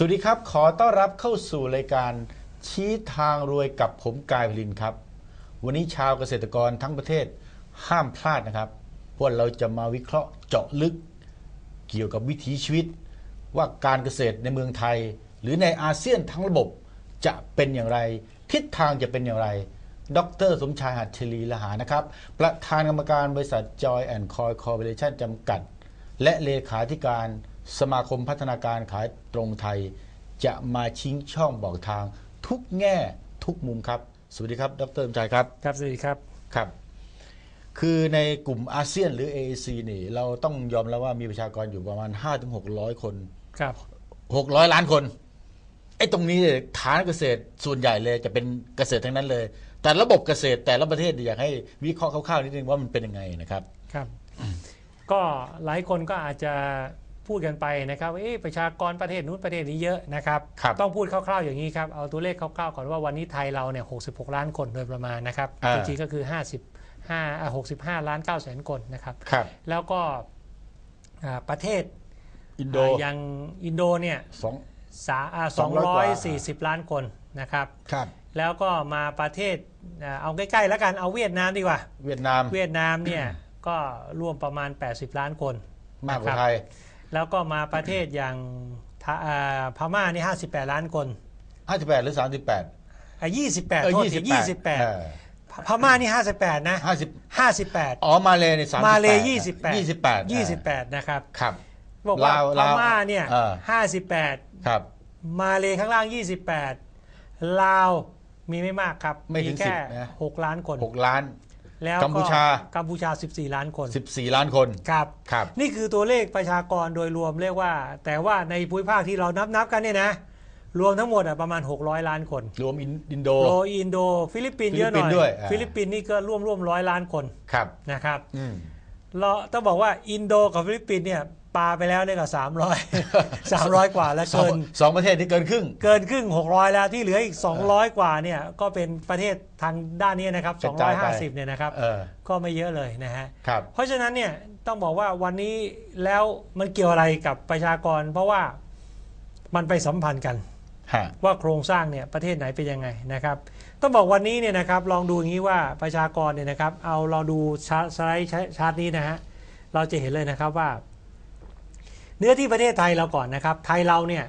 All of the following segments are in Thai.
สวัสดีครับ ขอต้อนรับเข้าสู่รายการชี้ทางรวยกับผมกายพลินครับ วันนี้ชาวเกษตรกรทั้งประเทศห้ามพลาดนะครับเพราะเราจะมาวิเคราะห์เจาะลึก เกี่ยวกับวิถีชีวิต ว่าการเกษตรในเมืองไทย หรือในอาเซียนทั้งระบบจะเป็นอย่างไร ทิศทางจะเป็นอย่างไร ดร สมชายหัตถลีละหานะครับ ประธานกรรมการบริษัท Joy and Coy Corporation จำกัด และเลขาธิการ สมาคมพัฒนาการขายตรงไทย จะมาชิงช่องบอกทาง ทุกแง่ทุกมุมครับ สวัสดีครับ ดรสมชายครับ ครับ สวัสดีครับ ครับ คือในกลุ่มอาเซียนหรือ AAC นี่ เราต้องยอมแล้วว่ามีประชากรอยู่ประมาณ 5-600 คน ครับ 600 ล้านคน ไอ้ตรงนี้เนี่ยฐานเกษตรส่วนใหญ่เลยจะเป็นเกษตรทั้งนั้นเลย แต่ระบบเกษตรแต่ละประเทศเนี่ยอยากให้วิเคราะห์คร่าวๆนิดนึงว่ามันเป็นยังไงนะครับ ครับ ก็หลายคนก็อาจจะ พูดกันไปนะครับว่าเอ๊ะประชากรประเทศนู้นประเทศนี้เยอะนะครับครับต้องพูดคร่าวๆอย่างนี้ครับ เอาตัวเลขคร่าวๆก่อนว่าวันนี้ไทยเราเนี่ย 66 ล้านคนโดยประมาณนะครับอ่าจริงๆก็คือ 55อ่า65 ล้าน9แสนคนนะครับครับแล้วก็อ่าประเทศอินโดอ่าอย่างอินโดเนี่ยสองสาอ่าสองร้อยกว่า240ล้านคนนะครับครับ แล้วก็มาประเทศอ่าเอาใกล้ๆแล้วกันเอาเวียดนามดีกว่า เวียดนามเวียดนามเนี่ยก็ร่วมประมาณ 80 ล้านคนมากกว่านะครับไทย แล้วก็มาประเทศอย่างทะอ่าพม่านี่58 ล้านคน58 หรือ 38อะ28เออโทษทีเออ28พม่านี่ 58 นะ 50 58 อ๋อมาเลยใน38มาเลย28 28 28 นะครับครับ บอกว่าลาวพลาวม่าเนี่ย เออ 58 ครับ มาเลยข้างล่าง 28 ลาวมีไม่มากครับไม่ถึงแค่10นะ 6 ล้านคน 6 ล้าน แล้วกัมพูชา กัมพูชา 14 ล้านคน 14 ล้านคน ครับ ครับ นี่คือตัวเลขประชากรโดยรวมเรียกว่า แต่ว่าในภูมิภาคที่เรานับนับกันเนี่ยนะ รวมทั้งหมดอะประมาณ 600 ล้านคน รวมอินอินโดโรอินโด ฟิลิปปินส์เยอะหน่อยฟิลิปปินส์ด้วยอ่าฟิลิปปินส์นี่ก็ร่วมร่วมร้อยล้านคน ครับ นะครับอืมเราต้องบอกว่าอินโดกับฟิลิปปินส์เนี่ย ปาไปแล้วเนี่ยก็300 300กว่าแล้วสองเกินสองประเทศที่เกินครึ่ง เกินครึ่ง600แล้วที่เหลืออีก200กว่าเนี่ยก็เป็นประเทศทางด้านนี้นะครับกระจายไป250เนี่ยนะครับเออก็ไม่เยอะเลยนะฮะครับเพราะฉะนั้นเนี่ยต้องบอกว่าวันนี้แล้วมันเกี่ยวอะไรกับประชากร เพราะว่ามันไปสัมพันธ์กันฮะว่าโครงสร้างเนี่ยประเทศไหนเป็นยังไงนะครับต้องบอกวันนี้เนี่ยนะครับลองดูอย่างนี้ว่าประชากรเนี่ยนะครับเอาเราดูชาร์ตสไลด์ชาร์ตนี้นะฮะเราจะเห็นเลยนะครับว่า เนื้อที่ประเทศไทยเราก่อนนะครับ ไทยเราเนี่ย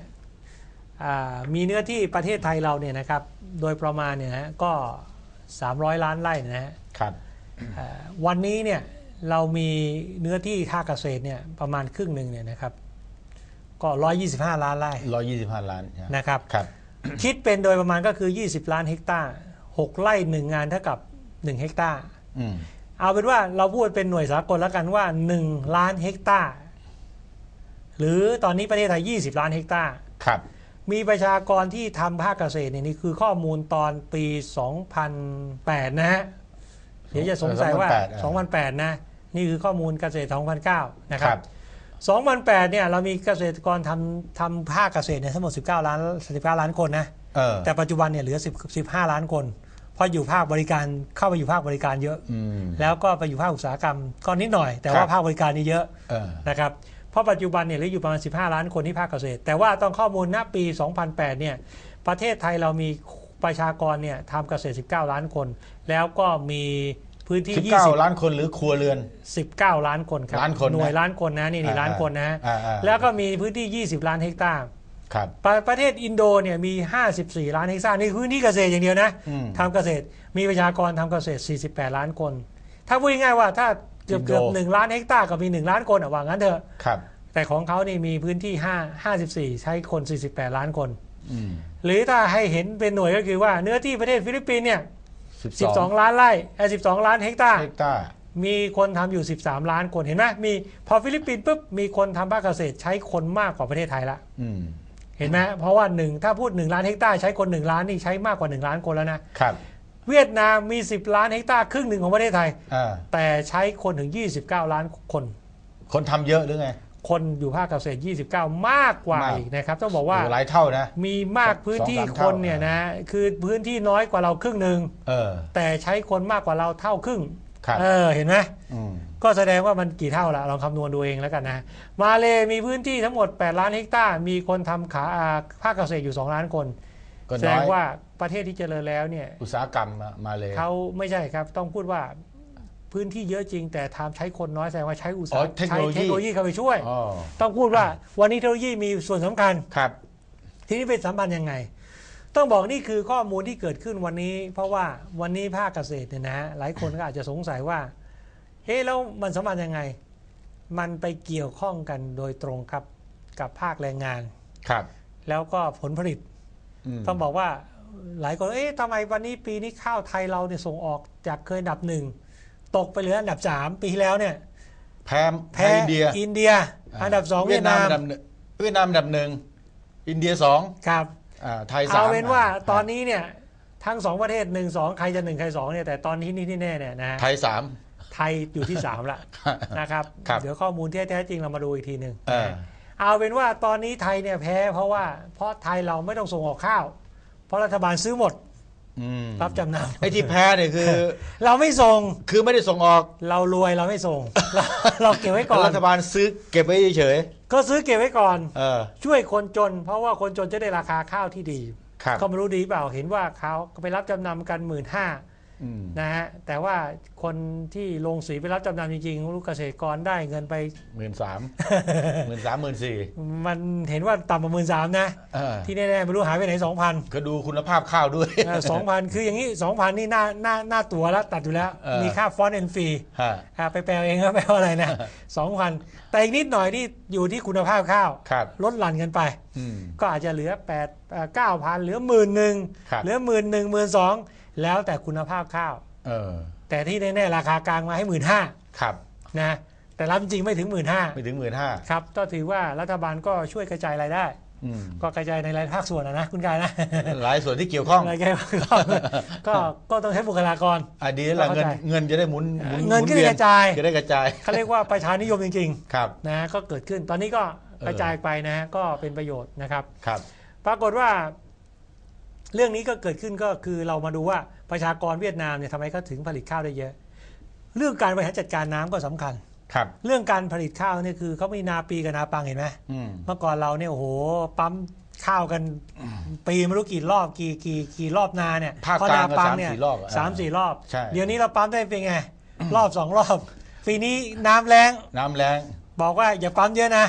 อ่ามีเนื้อที่ประเทศไทยเราเนี่ยนะครับ โดยประมาณเนี่ยนะฮะก็ 300 ล้านไร่นะฮะครับอ่าวันนี้เนี่ยเรามีเนื้อที่ท่าเกษตรเนี่ยประมาณครึ่งหนึ่งเนี่ยนะครับ ก็ 125 ล้านไร่ร้อยยี่สิบห้าล้านนะครับครับ คิดเป็นโดยประมาณก็คือ 20 ล้านเฮกตาร์6ไร่1งานเท่ากับ 1 เฮกตาร์อืมเอาเป็นว่าเราพูดเป็นหน่วยสากลแล้วกันว่า 1 ล้านเฮกตาร์ หรือตอนนี้ประเทศไทย 20 ล้านเฮกตาร์ครับมีประชากรที่ทำภาคเกษตรเนี่ยนี่คือข้อมูลตอนปี 2008 นะฮะเดี๋ยวจะสงสัยว่า 2008 นะ นี่คือข้อมูลเกษตร 2009 นะคครัรับบ2008 เนี่ยเรามีเกษตรกรทำทำภาคเกษตรเนี่ยทั้งหมด 19 ล้าน 19 ล้านคนนะเออแต่ปัจจุบันเนี่ยเหลือ 10 15 ล้านคนเพราะอยู่ภาคบริการเข้าไปอยู่ภาคบริการเยอะอืมแล้วก็ไปอยู่ภาคอุตสาหกรรมก็นิดหน่อย แต่คว่ารับภาคบริการนี่เยอะเออนะครับ เพราะปัจจุบันเนี่ยเหลืออยู่ประมาณ 15 ล้านคนที่ภาคเกษตร แต่ว่าต้องข้อมูลณปี 2008 เนี่ยประเทศไทยเรามีประชากรเนี่ยทำเกษตร 19 ล้านคน แล้วก็มีพื้นที่สิบเก้า20ล้านคนหรือครัวเรือน 19 ล้านคนครับล้านคนนะหน่วยล้านคนนะนี่นี่อ่าล้านคนนะฮะอ่าอ่าแล้วก็มีพื้นที่ 20 ล้านเฮกตาร์ครับประประเทศอินโดเนี่ยมี 54 ล้านเฮกตาร์นี่พื้นที่เกษตรอย่างเดียวนะอืมทำเกษตรมีประชากรทำเกษตร 48 ล้านคน ถ้าพูดง่ายๆว่าถ้า เกือบอินโดเกือบหนึ่งล้านเฮกตาร์กับมี1ล้านคนอะว่างั้นเถอะครับแต่ของเขานี่มีพื้นที่5 54ใช้คน48ล้านคนอืมหรือถ้าให้เห็นเป็นหน่วยก็คือว่าเนื้อที่ประเทศฟิลิปปินส์เนี่ยสิบสอง12ล้านไร่เอ่อ12ล้านเฮกตาร์เฮกตาร์มีคนทำอยู่ 13 ล้านคนเห็นไหมมีพอฟิลิปปินส์ปุ๊บมีคนทำภาคเกษตรใช้คนมากกว่าประเทศไทยละอืมเห็นไหมเพราะว่าหนึ่งถ้าพูด 1 ล้านเฮกตาร์ใช้คน 1 ล้านนี่ใช้มากกว่า 1 ล้านคนแล้วนะครับ เวียดนามมี 10 ล้านเฮกตาร์ครึ่งหนึ่งของประเทศไทยอ่าแต่ใช้คนถึง 29 ล้านคน คนทำเยอะหรือไง คนอยู่ภาคเกษตร 29 มากกว่ามากอีกนะครับ ต้องบอกว่าโอ้หลายเท่านะ มีมากพื้นที่สองสามคเท่านเนี่ยนะ คือพื้นที่น้อยกว่าเราครึ่งหนึ่งเออแต่ใช้คนมากกว่าเราเท่าครึ่งครับเออเห็นไหมอืมก็แสดงว่ามันกี่เท่าละลองคำนวณดูเองแล้วกันนะ มาเลมีพื้นที่ทั้งหมด 8 ล้านเฮกตาร์มีคนทำขาอ่าภาคเกษตรอยู่ 2 ล้านคน ก็แสดน้องยว่าประเทศที่เจริญแล้วเนี่ยอุตสาหกรรมมามาเลยเขาไม่ใช่ครับต้องพูดว่าพื้นที่เยอะจริง แต่ทำใช้คนน้อยแสดงว่าใช้อุตสาอ๋อหเทคโนใช้โลยีเทคโนโลยีเข้าไปช่วย อ๋อต้องพูดว่าวันนี้เทคโนโลยีมีส่วนสำคัญ ครับ ทีนี้เป็นสัมพันธ์ยังไง ต้องบอกนี่คือข้อมูลที่เกิดขึ้นวันนี้ เพราะว่าวันนี้ภาคเกษตรเนี่ยนะฮะหลายคนก็อาจจะสงสัยว่าเฮ้แล้วมันสัมพันธ์ยังไง มันไปเกี่ยวข้องกันโดยตรงครับกับภาคแรงงาน ครับ แล้วก็ผลผลิตม ต้องบอกว่าหลายคนเอ๊ะทำไมวันนี้ปีนี้ข้าวไทยเราเนี่ยส่งออกจากเคยอันดับหนึ่งตกไปเหลืออันดับสามปีที่แล้วเนี่ยแพ้แพ้อินเดียอินเดีย อันดับสองเวียดนามอันดับหนึ่งเวียดนามอันดับหนึ่งอินเดียสองครับอ่าไทยสามเอาเป็นว่าะตอนนี้เนี่ยทั้งสองประเทศหนึ่งสองใครจะหนึ่งใครสองเนี่ยแต่ตอนนี้นี่ที่แน่เนี่ยนะฮะไทยสามไทยอยู่ที่3ละนะครับครับ เดี๋ยวข้อมูลที่แท้จริงเรามาดูอีกทีหนึ่ง เออเอาเป็นว่าตอนนี้ไทยเนี่ยแพ้เพราะว่าเพราะไทยเราไม่ต้องส่งออกข้าว เพราะรัฐบาลซื้อหมดอืมรับจำนไอ้ที่แพ้เนี่ยคือำเราไม่ส่งคือไม่ได้ส่งออก เรารวยเราไม่ส่งเราเราเก็บไว้ก่อนรัฐบาลซื้อเก็บไว้เฉยก็ซื้อเก็บไว้ก่อนๆเออ ช่วยคนจน เพราะว่าคนจนจะได้ราคาข้าวที่ดีครับก็ไม่รู้ดีเปล่าเห็นว่าเขาไปรับจำนำกันหมื่นห้าอืม นะฮะแต่ว่าคนที่ลงสีไปรับจำนำจริงๆลูกเกษตรกรได้เงินไปหมื่นสามหมื่นสามหมื่นสี่มันเห็นว่าต่ำกว่าหมื่นสามนะเออที่แน่ๆไม่รู้หายไปไหนสองพันก็ดูคุณภาพข้าวด้วยสองพันคืออย่างนี้สองพันนี่หน้าหน้าหน้าตัวแล้วตัดอยู่แล้วเออมีค่าฟอนต์เอ็นฟรีฮะไปแปลเองก็แปลว่าอะไรนะสองพันแต่อีกนิดหน่อยนี่อยู่ที่คุณภาพข้าวครับลดหลั่นกันไปอืมก็อาจจะเหลือ8ปดเก้าพันเหลือหมื่นหนึ่งครับเหลือหมื่นหนึ่งหมื่นสอง แล้วแต่คุณภาพข้าว เออ แต่ที่แน่ๆราคากลางมาให้หมื่นห้าครับ นะแต่รับจริงไม่ถึงหมื่นห้าไม่ถึงหมื่นห้าครับก็ถือว่ารัฐบาลก็ช่วยกระจายรายได้อืมก็กระจายในรายภาคส่วนนะนะคุณกายนะหลายส่วนที่เกี่ยวข้องรายได้ก็ก็ก็ต้องใช้บุคลากรอะดีแล้วล่ะเข้าเงินใจเงินจะได้หมุนหมุนเงินหมุก็ได้วีกระจายจะได้กระจายเขาเรียกว่าประชานิยมจริงครับๆนะก็เกิดขึ้นตอนนี้ก็กระจายไปนะฮะก็เป็นประโยชน์นะครับครับ ปรากฏว่า เรื่องนี้ก็เกิดขึ้นก็คือเรามาดูว่าประชากรเวียดนามเนี่ยทำไมเขาถึงผลิตข้าวได้เยอะ เรื่องการบริหารจัดการน้ำก็สำคัญครับ เรื่องการผลิตข้าวเนี่ยคือเขามีนาปีกับนาปังเห็นไหมอืมเมื่อก่อนเราเนี่ยโอ้โหปั๊มข้าวกันปีไม่รู้กี่รอบกี่กี่กี่รอบนาเนี่ยภาคเพระกลางนก็ปัสามเนี่ยสี่รอบอะสามสี่รอบใช่เดี๋ยวนี้เราปั๊มได้เป็นไง รอบสองรอบ ปีนี้น้ำแรงน้ำแรงบอกว่าอย่าปั๊มเยอะนะ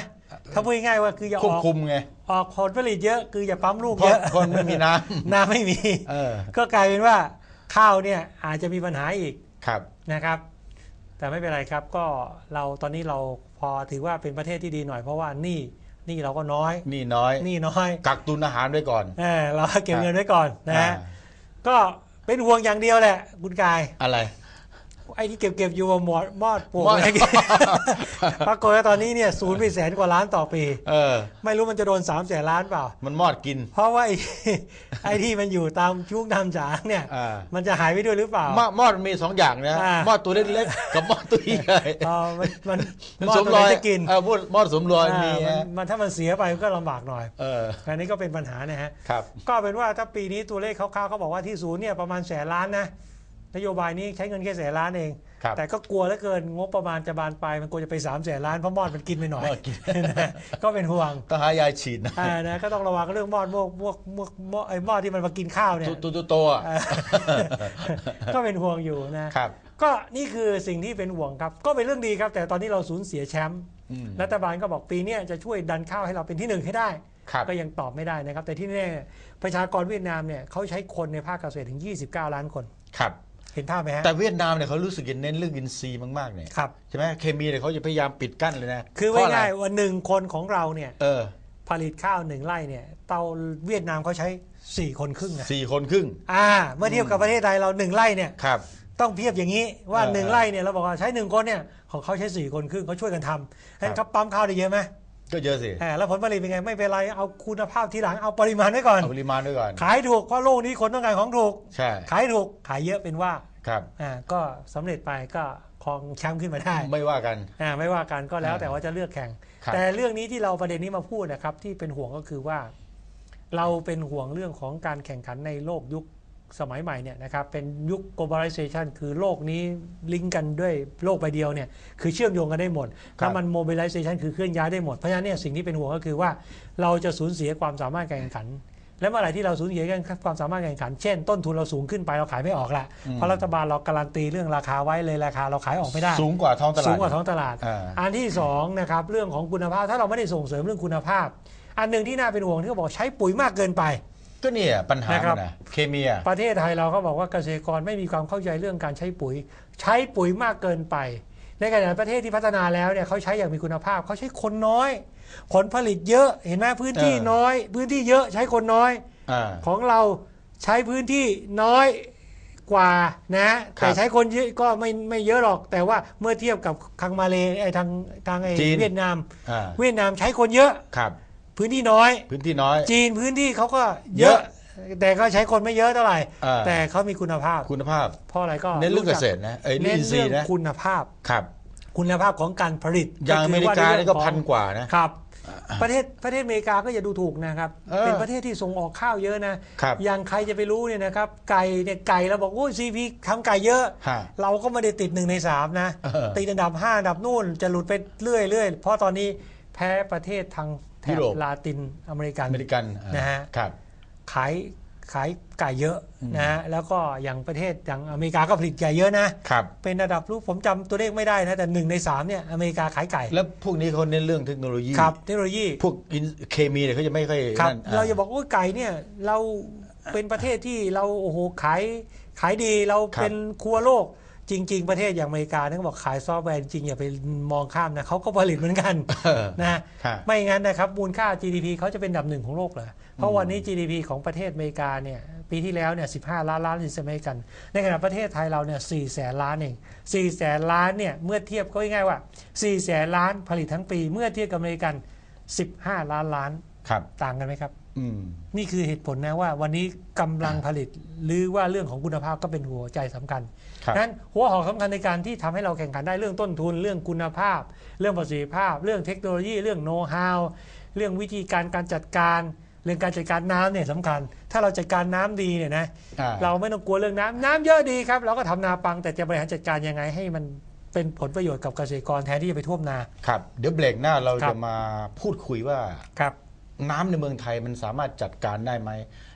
ถ้าพูดง่ายๆว่าคืออย่าควอบอกคุมไง ออกผลผลิตเยอะคืออย่าปั๊มลูกเพราะเยอะคนไม่มีน้ำ น้ำไม่มี เออ ก็กลายเป็นว่าข้าวเนี่ยอาจจะมีปัญหาอีกครับ นะครับ แต่ไม่เป็นไรครับก็เราตอนนี้เราพอถือว่าเป็นประเทศที่ดีหน่อยเพราะว่าหนี่นี่เราก็น้อยนี่น้อยหนี่น้อยกักตุนอาหารไว้ก่อนเออเราเก็บเงินไว้ก่อนนะฮะอ่าก็เป็นห่วงอย่างเดียวแหละคุณกาย อะไร ไอ้ที่เก็บเก็บอยู่หมอดมอดปวกมอดอะไรกันปรากฏว่าตอนนี้เนี่ยศูนย์ไปแสนกว่าล้านต่อปีเออ ไม่รู้มันจะโดน3ามแสนล้านเปล่า มันมอดกิน เพราะว่าไอ้ไอ้ที่มันอยู่ตามช่วงตามจางเนี่ยอ่ามันจะหายไปด้วยหรือเปล่า มอดมอดมีสองอย่างนะอ่ามมอดตัวเล็กๆกับมอดตัวใหญ่อ๋อมันมันมันมอดสมตัวรไหอนยจะกินเออพูดมอดสมรอยมีอ่ามันฮะมันถ้ามันเสียไปก็ลำบากหน่อยเอออันนี้ก็เป็นปัญหานะฮะครับก็เป็นว่าถ้าปีนี้ตัวเลขคร่าวๆเขาบอกว่าที่ศูนย์เนี่ยประมาณแสนล้านนะ นโยบายนี้ใช้เงินแค่แสนล้านเอง ครับแต่ก็กลัวเหลือเกินงบประมาณจะบานปลายมันกลัวจะไป3ามแสนล้านเพราะมอดมันกินไปหน่อยมอดกิน นะก็เป็นห่วงต้องหายาฉีดนะอ่านะก็ต้องระวังเรื่องมอดพวกพวกพวกมอดไอ้มอดที่มันมากินข้าวเนี่ยตัวตัวโตๆอะอ่าก็เป็นห่วงอยู่นะ ครับ ก็นี่คือสิ่งที่เป็นห่วงครับ ก็เป็นเรื่องดีครับ แต่ตอนนี้เราสูญเสียแชมป์อืม รัฐบาลก็บอกปีเนี้ยจะช่วยดันข้าวให้เราเป็นที่หนึ่งให้ได้ ครับ ก็ยังตอบไม่ได้นะครับ แต่ที่แน่ประชากรเวียดนามเนี่ยเขาใช้คนในภาคเกษตรถึง 29 ล้านคน ครับ เห็นภาพไหมฮะแต่เวียดนามเนี่ยเขารู้สึกจะเน้นเรื่องอินทรีย์มากๆเนี่ยครับใช่ไหมเคมีเนี่ยเขาจะพยายามปิดกั้นเลยนะคือเพระะไรง่ายๆว่าหนึ่งคนของเราเนี่ยเออผลิตข้าวหนึ่งไร่เนี่ยเตาเวียดนามเขาใช้4คนครึ่งนะสี่คนครึ่งอ่า เมื่อเทียบกับประเทศไทยเราหนึ่งไร่เนี่ยครับ ต้องเทียบอย่างนี้ว่าเออหนึ่งไร่เนี่ยเราบอกว่าใช้หนึ่งคนเนี่ยของเขาใช้สี่คนครึ่งเขาช่วยกันทำให้ครับเขาปั๊มข้าวได้เยอะไหม ก็เยอะสิอ่าแล้วผลผลิตเป็นไงไม่เป็นไรเอาคุณภาพทีหลังเอาปริมาณไว้ก่อนเอาปริมาณด้วยก่อนขายถูกเพราะโลกนี้คนต้องการของถูกใช่ขายถูกขายเยอะเป็นว่าครับอ่าก็สำเร็จไปก็ครองแชมป์ขึ้นมาได้ ไม่ว่ากันอ่าไม่ว่ากันก็แล้วอ่าแต่ว่าจะเลือกแข่งครับแต่เรื่องนี้ที่เราประเด็นนี้มาพูดนะครับที่เป็นห่วงก็คือว่า เราเป็นห่วงเรื่องของการแข่งขันในโลกยุค สมัยใหม่เนี่ยนะครับเป็นยุค globalization คือโลกนี้ลิงก์กันด้วยโลกใบเดียวเนี่ยคือเชื่อมโยงกันได้หมดครับถ้ามัน mobilization คือเคลื่อนย้ายได้หมด เพราะฉะนั้นเนี่ยสิ่งที่เป็นห่วงก็คือว่าเราจะสูญเสียความสามารถการแข่งขัน และเมื่อไหร่ที่เราสูญเสียความสามารถการแข่งขัน เช่น ต้นทุนเราสูงขึ้นไปเราขายไม่ออกละเพราะรัฐบาลเราการันตีเรื่องราคาไว้เลยราคาเราขายออกไม่ได้ สูงกว่าท้องตลาดสูงกว่าท้องตลาดอ่าอันที่สองนะครับเรื่องของคุณภาพถ้าเราไม่ได้ส่งเสริมเรื่องคุณภาพ อันหนึ่งที่น่าเป็นห่วงที่เขาบอกใช้ปุ๋ยมากเกินไป ก็เนี่ยปัญหานะครับมันนะเคมีอะประเทศไทยเราก็บอกว่าเกษตรกรไม่มีความเข้าใจเรื่องการใช้ปุ๋ย ใช้ปุ๋ยมากเกินไป ในขณะประเทศที่พัฒนาแล้วเนี่ยเขาใช้อย่างมีคุณภาพเขาใช้คนน้อย ผลผลิตเยอะเห็นไหมพื้นที่น้อย พื้นที่เยอะใช้คนน้อย อ่า ของเราใช้พื้นที่น้อยกว่านะครับแต่ใช้คนเยอะก็ไม่ไม่เยอะหรอก แต่ว่าเมื่อเทียบกับทางมาเลไอ้ทางทางไอ้จีน เวียดนาม อ่าเวียดนามใช้คนเยอะ ครับ พื้นที่น้อย พื้นที่น้อย จีนพื้นที่เขาก็เยเยอะอะ แต่ก็ใช้คนไม่เยอะเท่าไหร่อ่าแต่เขามีคุณภาพ คุณภาพ เพราะอะไรก็เน้นเรื่องเกจัษตรนะเอ้ยเน้อินนทรีเรื่องย์นะคุณภาพ ครับ คุณภาพของการผลิตอย่างอเมริกาคืนี่ก็ว่พันกว่านะ ครับ ประเทศประเทศอเมริกาก็อย่าดูถูกนะครับ เออเป็นประเทศที่ส่งออกข้าวเยอะนะครับอย่างใครจะไปรู้เนี่ยนะครับ ไก่เนี่ยไก่เราบอกโอ้ซีพีทำไก่เยอะ ฮะเราก็ไม่ได้ติดหนึ่งในสามนะ เออ ติดอันดับห้าอันดับนู่นจะหลุดไปเรื่อยเรื่อยเพราะตอนนี้แพ้ประเทศทาง แถยุบโรปลาตินอเมริกันอเมริกันอ่านะฮะ ครับ ขายขายไก่เยอะนะฮะแล้วก็อย่างประเทศอย่างอเมริกาก็ผลิตไก่เยอะนะ ครับ เป็นระดับรู้ผมจำตัวเลขไม่ได้นะ แต่หนึ่งในสามเนี่ยอเมริกาขายไก่แล้วพวกนี้เขาเน้นเรื่องเทคโนโลยี ครับเทคโนโลยี พวกอินเคมีเนี่ยเขาจะไม่ค่อยครับ นั่นเราจะบอกว่าไก่เนี่ยเราเป็นประเทศที่เราโอ้โหขายขายดีเราเป็นครัวโลก จริง ๆ ประเทศอย่างอเมริกาเนี่ยเขาบอกขายซอฟต์แวร์จริงอย่าไปมองข้ามนะเขาก็ผลิตเหมือนกันเออนะครับไม่งั้นนะครับมูลค่า GDP เขาจะเป็นอันดับหนึ่งของโลกเลยเพราะวันนี้ GDP ของประเทศอเมริกาเนี่ยปีที่แล้วเนี่ย15ล้านล้านเหรียญสหรัฐอเมริกัน ในขณะประเทศไทยเราเนี่ย4แสนล้านเอง4แสนล้านเนี่ยเมื่อเทียบก็ง่ายๆว่า4แสนล้านผลิตทั้งปี เมื่อเทียบกับอเมริกัน 15 ล้านล้านครับต่างกันไหมครับอืม นี่คือเหตุผลนะว่า วันนี้กำลังผลิตหรือว่าเรื่องของคุณภาพก็เป็นหัวใจสำคัญครับนั้นหัวหอกสำคัญในการที่ทำให้เราแข่งขันได้เรื่องต้นทุน เรื่องคุณภาพ เรื่องประสิทธิภาพ เรื่องเทคโนโลยี เรื่องโน้ตฮาวเรื่องวิธีการการจัดการเรื่องการจัดการน้ำเนี่ยสำคัญ ถ้าเราจัดการน้ำดีเนี่ยนะอ่าเราไม่ต้องกลัวเรื่องน้ำน้ำเยอะดีครับเราก็ทำนาปังแต่จะบริหารจัดการยังไงให้มันเป็นผลประโยชน์กับเกษตรกรแทนที่จะไปท่วมนา ครับ เดี๋ยวเบรกหน้าเราครัจะบมาพูดคุยว่าครับ น้ำในเมืองไทยมันสามารถจัดการได้ไหม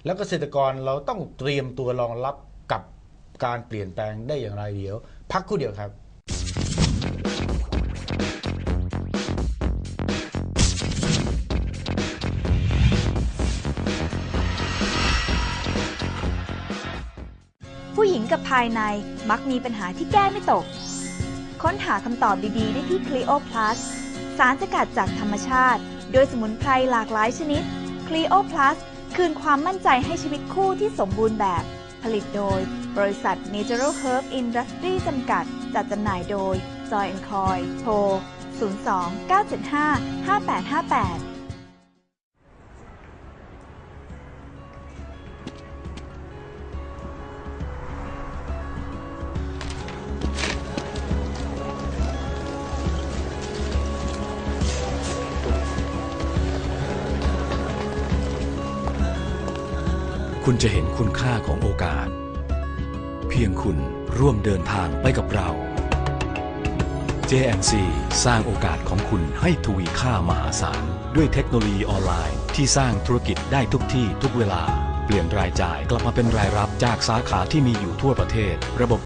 แล้วเกษตรกรเราต้องเตรียมตัวรองรับกับการเปลี่ยนแปลงได้อย่างไรเดี๋ยว พักครู่เดียวครับผู้หญิงกับภายในมักมีปัญหาที่แก้ไม่ตก ค้นหาคำตอบดีๆ ได้ที่ Clio Plus สารสกัดจากธรรมชาติ โดยสมุนไพรหลากหลายชนิด Clio Plus คืนความมั่นใจให้ชีวิตคู่ที่สมบูรณ์แบบ ผลิตโดย บริษัท Natural Herb Industry จำกัด จัดจำหน่ายโดย Joy Coy โทร 02 คุณจะเห็นคุณค่าของโอกาส เพียงคุณร่วมเดินทางไปกับเรา JNC สร้างโอกาสของคุณให้ทวีค่ามหาศาล ด้วยเทคโนโลยีออนไลน์ที่สร้างธุรกิจได้ทุกที่ทุกเวลา เปลี่ยนรายจ่ายกลับมาเป็นรายรับจากสาขาที่มีอยู่ทั่วประเทศระบบ